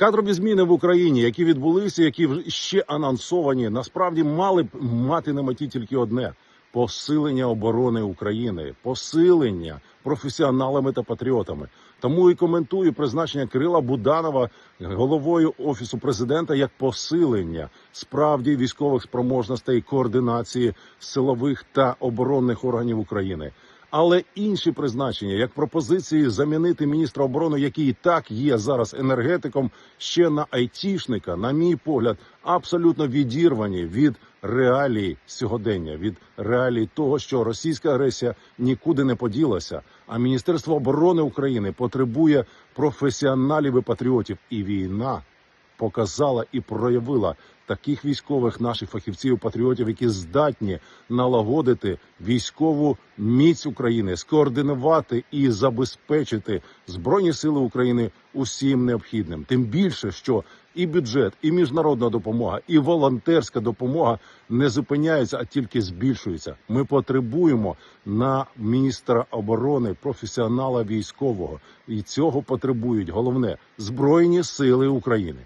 Кадрові зміни в Україні, які відбулися, які ще анонсовані, насправді мали б мати на меті тільки одне: посилення оборони України, посилення професіоналами та патріотами. Тому і коментую призначення Кирила Буданова головою офісу президента як посилення справді військових спроможностей координації силових та оборонних органів України. Але інші призначення, як пропозиції замінити міністра оборони, який і так є зараз енергетиком, ще на айтішника, на мій погляд, абсолютно відірвані від реалій сьогодення, від реалій того, що російська агресія нікуди не поділася. А Міністерство оборони України потребує професіоналів і патріотів, і війна показала і проявила таких військових наших фахівців, патріотів, які здатні налагодити військову міць України, скоординувати і забезпечити збройні сили України усім необхідним. Тим більше, що і бюджет, і міжнародна допомога, і волонтерська допомога не зупиняються, а тільки збільшуються. Ми потребуємо на міністра оборони професіонала військового, і цього потребують головне збройні сили України.